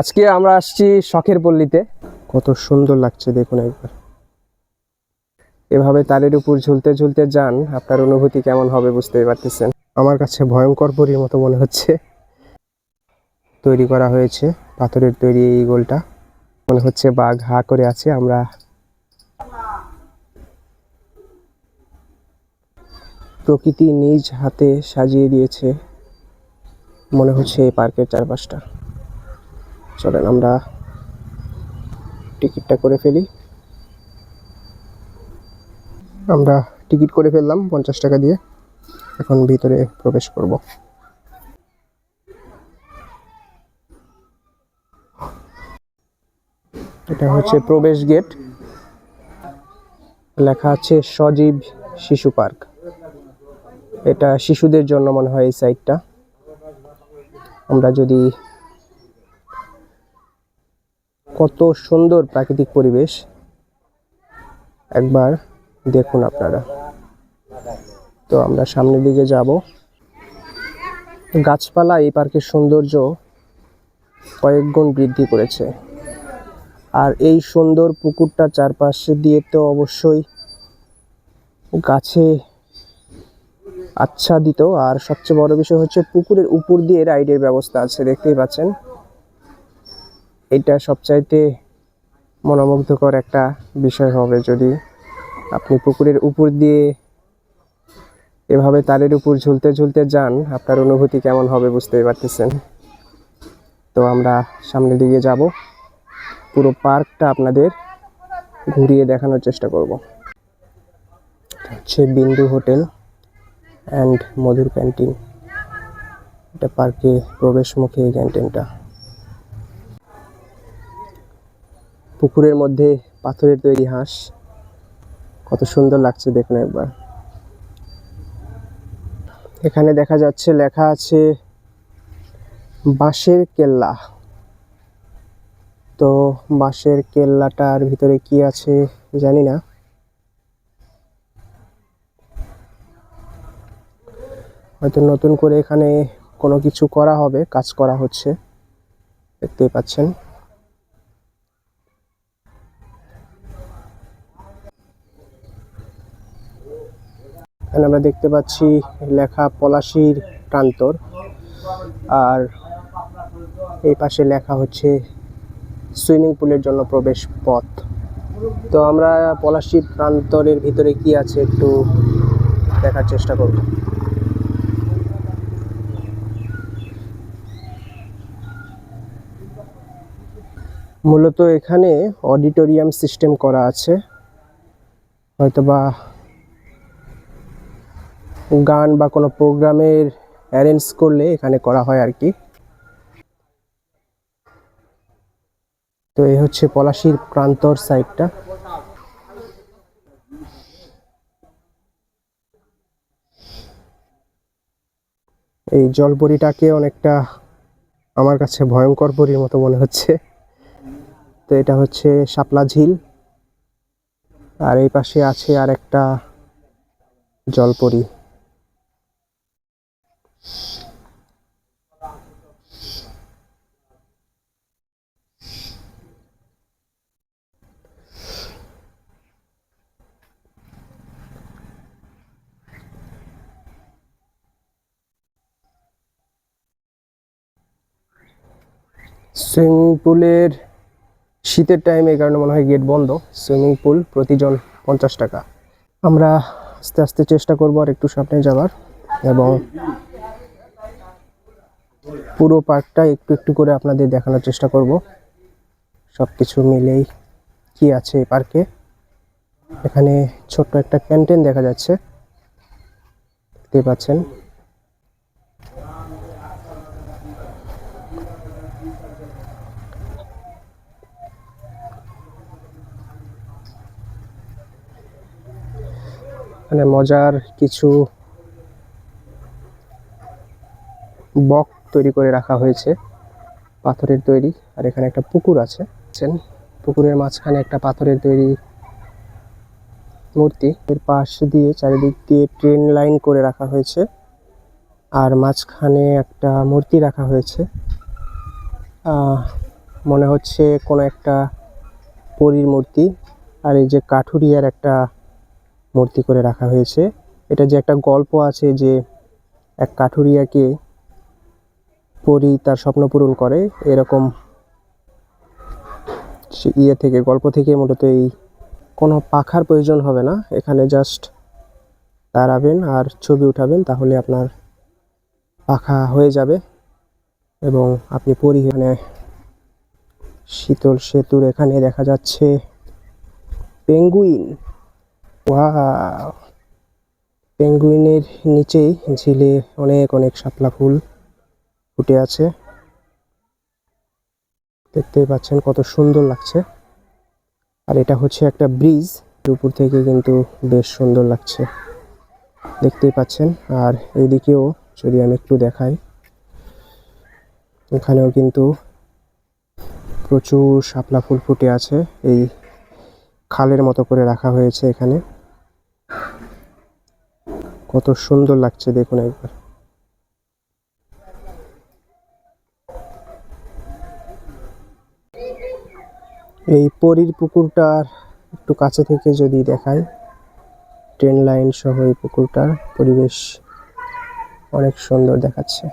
আজকে আমরা আসছি শখের পল্লীতে। কত সুন্দর লাগছে দেখুন একবার। এভাবে তারের উপর ঝুলতে ঝুলতে যান, আপনার অনুভূতি কেমন হবে বুঝতেই পারতেছেন। আমার কাছে ভয়ঙ্কর পরীর মতো মনে হচ্ছে। তৈরি করা হয়েছে, পাথরের তৈরি এই গোলটা। মনে হচ্ছে বাঘ হা করে আছে, আমরা প্রকৃতি নিজ হাতে সাজিয়ে দিয়েছে। মনে হচ্ছে এই পার্কের চারপাশটা। চলেন, আমরা টিকিটটা করে ফেলি। আমরা টিকিট করে ফেললাম পঞ্চাশ টাকা দিয়ে। এখন ভিতরে প্রবেশ করব। এটা হচ্ছে প্রবেশ গেট। লেখা আছে সজীব শিশু পার্ক। এটা শিশুদের জন্য মনে হয় এই সাইটটা। আমরা যদি কত সুন্দর প্রাকৃতিক পরিবেশ। একবার দেখুন আপনারা। তো আমরা সামনের দিকে যাব। গাছপালা এই পার্কের সৌন্দর্য কয়েক গুণ বৃদ্ধি করেছে। আর এই সুন্দর পুকুরটার চারপাশে দিয়ে তো অবশ্যই গাছে আচ্ছাদিত। আর সবচেয়ে বড় বিষয় হচ্ছে পুকুরের উপর দিয়ে রাইডের ব্যবস্থা আছে, দেখতেই পাচ্ছেন। এটা সবচাইতে মনোমুগ্ধকর একটা বিষয় হবে যদি আপনি পুকুরের উপর দিয়ে এভাবে তারের উপর ঝুলতে ঝুলতে যান, আপনার অনুভূতি কেমন হবে বুঝতেই পারতেছেন। তো আমরা সামনের দিকে যাব। পুরো পার্কটা আপনাদের ঘুরিয়ে দেখানোর চেষ্টা করব। হচ্ছে বিন্দু হোটেল অ্যান্ড মধুর ক্যান্টিন। এটা পার্কে প্রবেশ মুখে এই ক্যান্টিনটা। পুকুরের মধ্যে পাথরের তৈরি হাঁস। কত সুন্দর লাগছে দেখুন একবার। এখানে দেখা যাচ্ছে, লেখা আছে, বাঁশের কেল্লা। তো বাঁশের কেল্লাটার ভিতরে কি আছে জানি না। হয়তো নতুন করে এখানে কোনো কিছু করা হবে, কাজ করা হচ্ছে। দেখতেই পাচ্ছেন। এখানে আমরা দেখতে পাচ্ছি লেখা পলাশির প্রান্তর। আর এই পাশে লেখা হচ্ছে সুইমিং পুলের জন্য প্রবেশ পথ। তো আমরা পলাশির প্রান্তরের ভিতরে কি আছে একটু দেখার চেষ্টা করব। মূলত এখানে অডিটোরিয়াম সিস্টেম করা আছে। হয়তোবা গান বা কোনো প্রোগ্রামের অ্যারেঞ্জ করলে এখানে করা হয় আর কি। তো এই হচ্ছে পলাশির প্রান্তর সাইডটা এই জলপরিটাকে অনেকটা আমার কাছে ভয়ঙ্কর পরীর মতো মনে হচ্ছে। তো এটা হচ্ছে শাপলা ঝিল। আর এই পাশে আছে আর একটা জলপরি। সুইমিং পুলের শীতের টাইমে এই কারণে মনে হয় গেট বন্ধ। সুইমিং পুল প্রতিজন পঞ্চাশ টাকা। আমরা আস্তে আস্তে চেষ্টা করব আর একটু সামনে যাওয়ার এবং পুরো পার্কটা একটু একটু করে আপনাদের দেখানোর চেষ্টা করব। সব কিছু মিলেই কি আছে এই পার্কে। এখানে ছোট্ট একটা ক্যান্টিন দেখা যাচ্ছে। দেখতে পাচ্ছেন। মানে মজার কিছু বক তৈরি করে রাখা হয়েছে। পাথরের তৈরি। আর এখানে একটা পুকুর আছে। পুকুরের মাঝখানে একটা পাথরের তৈরি মূর্তি। এর পাশ দিয়ে চারিদিক দিয়ে ট্রেন লাইন করে রাখা হয়েছে। আর মাঝখানে একটা মূর্তি রাখা হয়েছে। মনে হচ্ছে কোনো একটা পরীর মূর্তি। আর এই যে কাঠুরিয়ার একটা মূর্তি করে রাখা হয়েছে। এটা যে একটা গল্প আছে যে এক কাঠুরিয়াকে পরী তার স্বপ্ন পূরণ করে, এরকম সে ইয়ে থেকে, গল্প থেকে মূলত এই কোনো পাখার প্রয়োজন হবে না। এখানে জাস্ট দাঁড়াবেন আর ছবি উঠাবেন, তাহলে আপনার পাখা হয়ে যাবে এবং আপনি পরিহানে শীতল সেতুর এখানে দেখা যাচ্ছে পেঙ্গুইন। ওয়াও! পেঙ্গুইনের নিচেই ঝিলে অনেক অনেক শাপলা ফুল। ফুটে আছে। দেখতেই পাচ্ছেন কত সুন্দর লাগছে। আর এটা হচ্ছে একটা ব্রিজ। উপর থেকে কিন্তু বেশ সুন্দর লাগছে। দেখতেই পাচ্ছেন। আর এইদিকেও যদি আমি একটু দেখাই, এখানেও কিন্তু প্রচুর শাপলা ফুল ফুটে আছে। এই খালের মতো করে রাখা হয়েছে এখানে। কত সুন্দর লাগছে দেখুন একবার। এই পরীর পুকুরটার একটু কাছে থেকে যদি দেখাই ট্রেন লাইন সহ এই পুকুরটার পরিবেশ অনেক সুন্দর দেখাচ্ছে।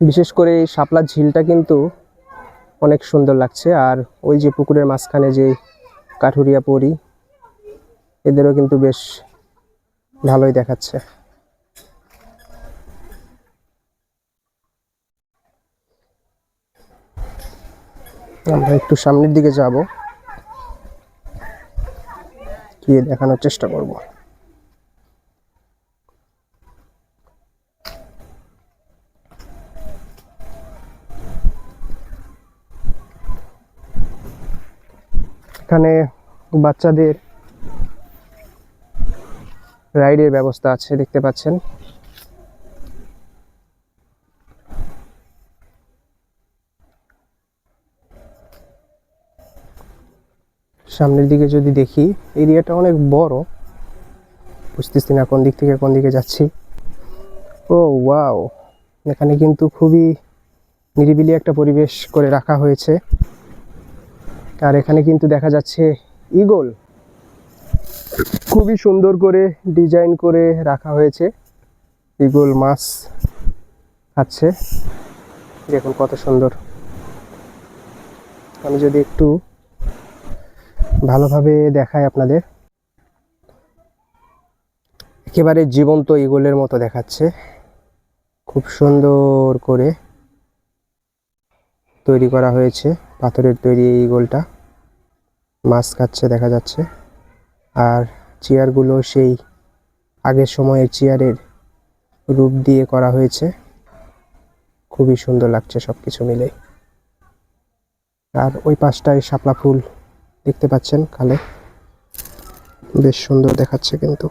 বিশেষ করে এই শাপলা ঝিলটা কিন্তু অনেক সুন্দর লাগছে, আর ওই যে পুকুরের মাঝখানে যে কাঠুরিয়া পরি, এদেরও কিন্তু বেশ ভালোই দেখাচ্ছে। আমরা একটু সামনের দিকে যাব। গিয়ে দেখানোর চেষ্টা করব। এখানে বাচ্চাদের রাইডের ব্যবস্থা আছে, দেখতে পাচ্ছেন। সামনের দিকে যদি দেখি, এরিয়াটা অনেক বড়। বুঝতেছি না কোন দিক থেকে কোন দিকে যাচ্ছি। ও, ওয়াও। এখানে কিন্তু খুবই নিরিবিলি একটা পরিবেশ করে রাখা হয়েছে। আর এখানে কিন্তু দেখা যাচ্ছে ইগল খুবই সুন্দর করে ডিজাইন করে রাখা হয়েছে। ইগল মাছ খাচ্ছে। দেখুন কত সুন্দর। আমি যদি একটু ভালোভাবে দেখায় আপনাদের। একেবারে জীবন্ত ইগলের মতো দেখাচ্ছে। খুব সুন্দর করে তৈরি করা হয়েছে পাথরের তৈরি এই ইগলটা। মাছ খাচ্ছে দেখা যাচ্ছে। আর চেয়ারগুলো সেই আগের সময়ের চেয়ারের রূপ দিয়ে করা হয়েছে। খুবই সুন্দর লাগছে সব কিছু মিলে আর ওই পাশটায় শাপলা ফুল দেখতে পাচ্ছেন খালে। বেশ সুন্দর দেখাচ্ছে কিন্তু।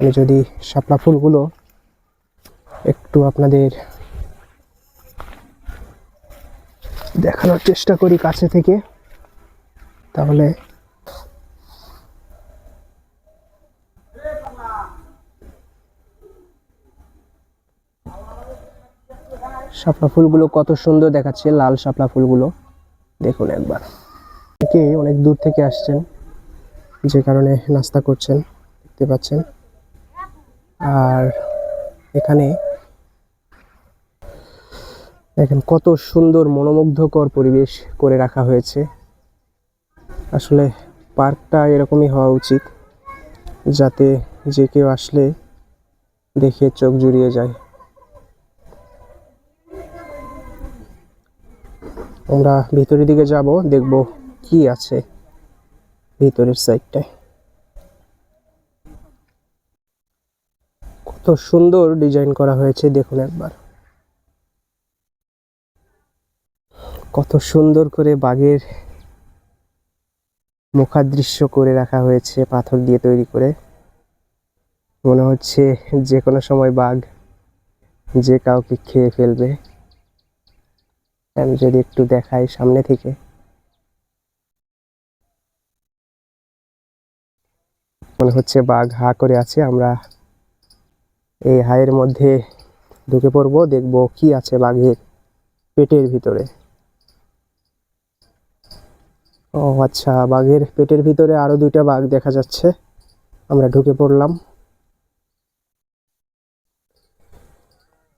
আমি যদি শাপলা ফুলগুলো একটু আপনাদের দেখানোর চেষ্টা করি কাছে থেকে, তাহলে শাপলা ফুলগুলো কত সুন্দর দেখাচ্ছে, লাল শাপলা ফুলগুলো। দেখুন একবার। থেকে অনেক দূর থেকে আসছেন, যে কারণে নাস্তা করছেন, দেখতে পাচ্ছেন। আর এখানে দেখেন কত সুন্দর মনোমুগ্ধকর পরিবেশ করে রাখা হয়েছে। আসলে পার্কটা এরকমই হওয়া উচিত, যাতে যে কেউ আসলে দেখে চোখ জুড়িয়ে যায়। আমরা ভিতরের দিকে যাব, দেখব কি আছে ভিতরের সাইডটায় কত সুন্দর ডিজাইন করা হয়েছে, দেখুন একবার। কত সুন্দর করে বাঘের মুখাদৃশ্য করে রাখা হয়েছে, পাথর দিয়ে তৈরি করে। মনে হচ্ছে যে কোনো সময় বাঘ যে কাউকে খেয়ে ফেলবে। আমি যদি একটু দেখাই সামনে থেকে। মনে হচ্ছে বাঘ হা করে আছে, আমরা এই হাইয়ের মধ্যে ঢুকে পড়ব, দেখব কি আছে বাঘের পেটের ভিতরে। ও আচ্ছা বাঘের পেটের ভিতরে আরও দুইটা বাঘ দেখা যাচ্ছে, আমরা ঢুকে পড়লাম।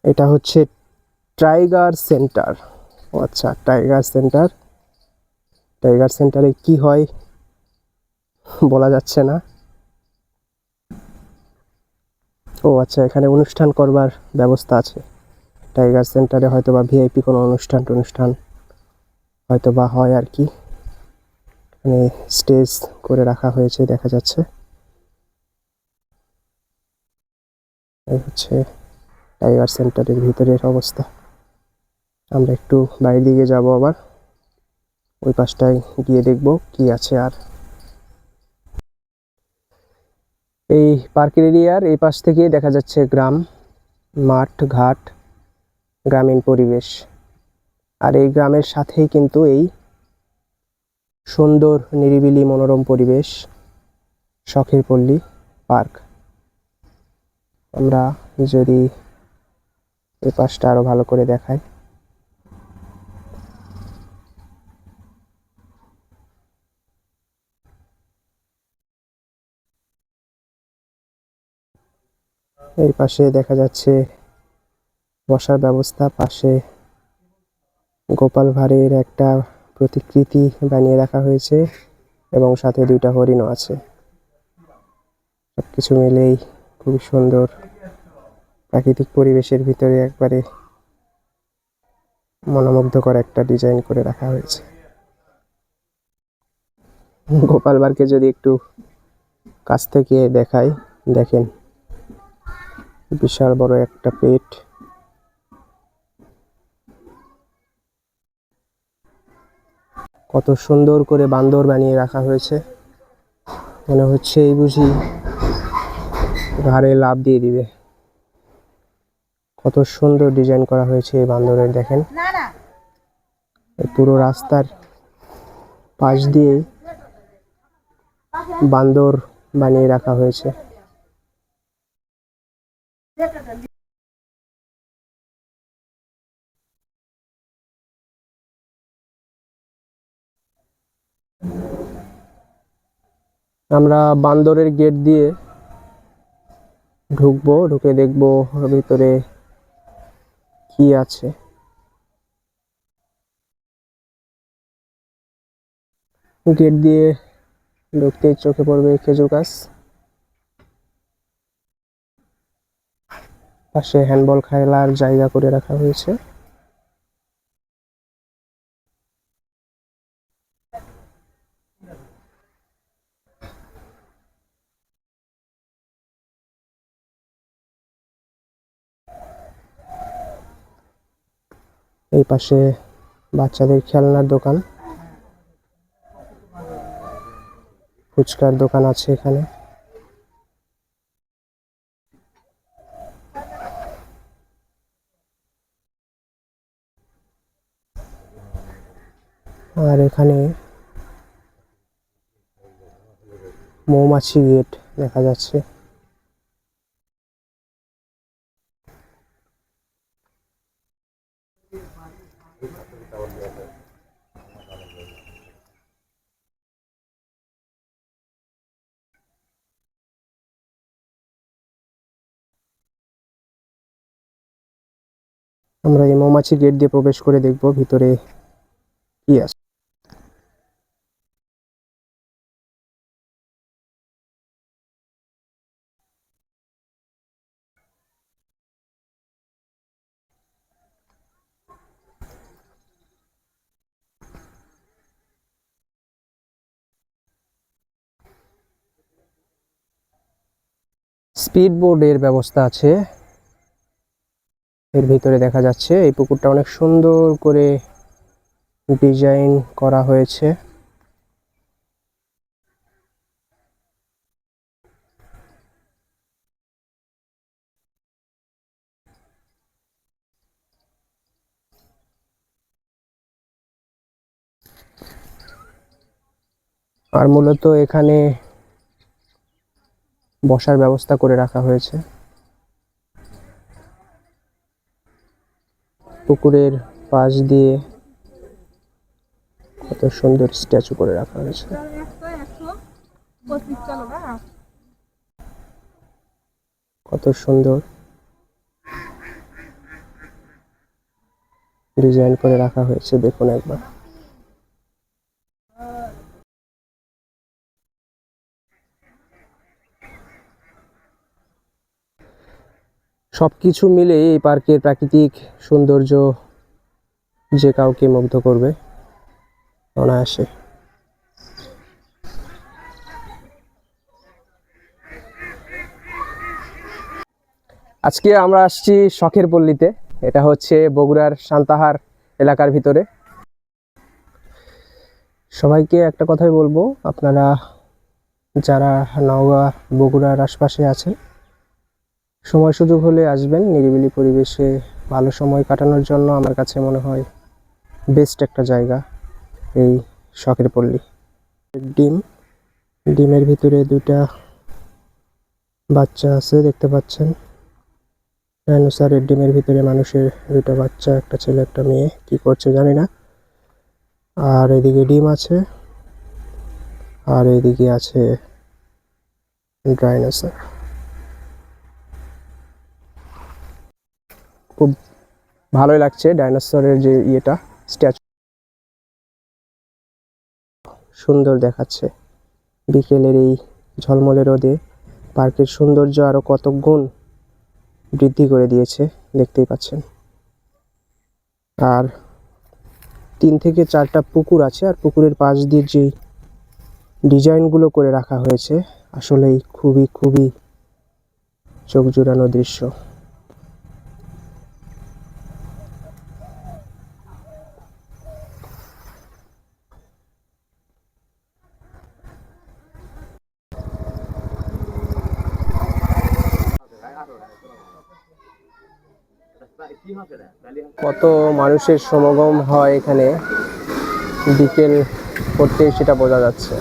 এটা হচ্ছে টাইগার সেন্টার। ও আচ্ছা টাইগার সেন্টার। টাইগার সেন্টারে কি হয় বলা যাচ্ছে না। ও আচ্ছা এখানে অনুষ্ঠান করবার ব্যবস্থা আছে। টাইগার সেন্টারে হয়তো বা ভিআইপি কোনো অনুষ্ঠান টনুষ্ঠান হয়তো বা হয় আর কি। এখানে স্টেজ করে রাখা হয়েছে, দেখা যাচ্ছে। এই হচ্ছে টাইগার সেন্টারের ভিতরের অবস্থা। আমরা একটু বাইরে দিকে যাব আবার। ওই পাশটায় গিয়ে দেখব কি আছে আর এই পার্কের এরিয়ার এই পাশ থেকে দেখা যাচ্ছে গ্রাম, মাঠ, ঘাট, গ্রামীণ পরিবেশ। আর এই গ্রামের সাথেই কিন্তু এই সুন্দর, নিরিবিলি, মনোরম পরিবেশ, শখের পল্লী পার্ক। আমরা যদি এই পাশটা আরও ভালো করে দেখাই। এই পাশে দেখা যাচ্ছে বসার ব্যবস্থা, পাশে গোপাল ভাঁড়ের একটা প্রতিকৃতি বানিয়ে রাখা হয়েছে এবং সাথে দুইটা হরিণও আছে। সবকিছু মিলেই খুবই সুন্দর প্রাকৃতিক পরিবেশের ভিতরে একবারে মনোমুগ্ধকর একটা ডিজাইন করে রাখা হয়েছে। গোপাল ভাঁড়কে যদি একটু কাছ থেকে দেখাই, দেখেন। বিশাল বড় একটা পেট। কত সুন্দর করে বান্দর বানিয়ে রাখা হয়েছে। মনে হচ্ছে এই বুঝি ঘাড়ে লাভ দিয়ে দিবে। কত সুন্দর ডিজাইন করা হয়েছে এই বান্দরের, দেখেন। পুরো রাস্তার পাশ দিয়ে বান্দর বানিয়ে রাখা হয়েছে। আমরা বান্দরের গেট দিয়ে ঢুকবো, ঢুকে দেখব ভিতরে কি আছে। গেট দিয়ে ঢুকতেই চোখে পড়বে খেজুর গাছ। পাশে হ্যান্ডবল খেলার জায়গা করে রাখা হয়েছে। এই পাশে বাচ্চাদের খেলনার দোকান। ফুচকার দোকান আছে এখানে। আর এখানে মৌমাছি গেট দেখা যাচ্ছে। আমরা এই মৌমাছি গেট দিয়ে প্রবেশ করে দেখব ভিতরে কি আছে। স্পিড বোর্ডের ব্যবস্থা আছে। এর ভিতরে দেখা যাচ্ছে, এই পুকুরটা অনেক সুন্দর করে ডিজাইন করা হয়েছে। আর মূলত এখানে বসার ব্যবস্থা করে রাখা হয়েছে। পুকুরের পাশ দিয়ে কত সুন্দর স্ট্যাচু করে রাখা হয়েছে। কত সুন্দর ডিজাইন করে রাখা হয়েছে, দেখুন একবার। সব কিছু মিলে এই পার্কের প্রাকৃতিক সৌন্দর্য যে কাউকে মুগ্ধ করবে, অনায়াসে। আজকে আমরা আসছি শখের পল্লীতে। এটা হচ্ছে বগুড়ার সান্তাহার এলাকার ভিতরে। সবাইকে একটা কথাই বলব, আপনারা যারা নওগাঁ, বগুড়ার আশপাশে আছেন সময় সুযোগ হলে আসবেন। নিরিবিলি পরিবেশে ভালো সময় কাটানোর জন্য আমার কাছে মনে হয় বেস্ট একটা জায়গা এই শখের পল্লী। ডিম, ডিমের ভিতরে দুটা বাচ্চা আছে, দেখতে পাচ্ছেন। ডাইনোসরের ডিমের ভিতরে মানুষের দুটো বাচ্চা, একটা ছেলে, একটা মেয়ে, কি করছে জানি না। আর এদিকে ডিম আছে, আর এদিকে আছে ডাইনোসর খুব ভালোই লাগছে ডাইনোসরের যে ইয়েটা, স্ট্যাচু। সুন্দর দেখাচ্ছে। বিকেলের এই ঝলমলে রোদে পার্কের সৌন্দর্য আরও কত গুণ বৃদ্ধি করে দিয়েছে, দেখতেই পাচ্ছেন। আর তিন থেকে চারটা পুকুর আছে, আর পুকুরের পাশ দিয়ে যে ডিজাইনগুলো করে রাখা হয়েছে, আসলেই খুবই খুবই চোখ জুড়ানো দৃশ্য। কত মানুষের সমাগম হয় এখানে? বিকেল করতে সেটা বোঝা যাচ্ছে।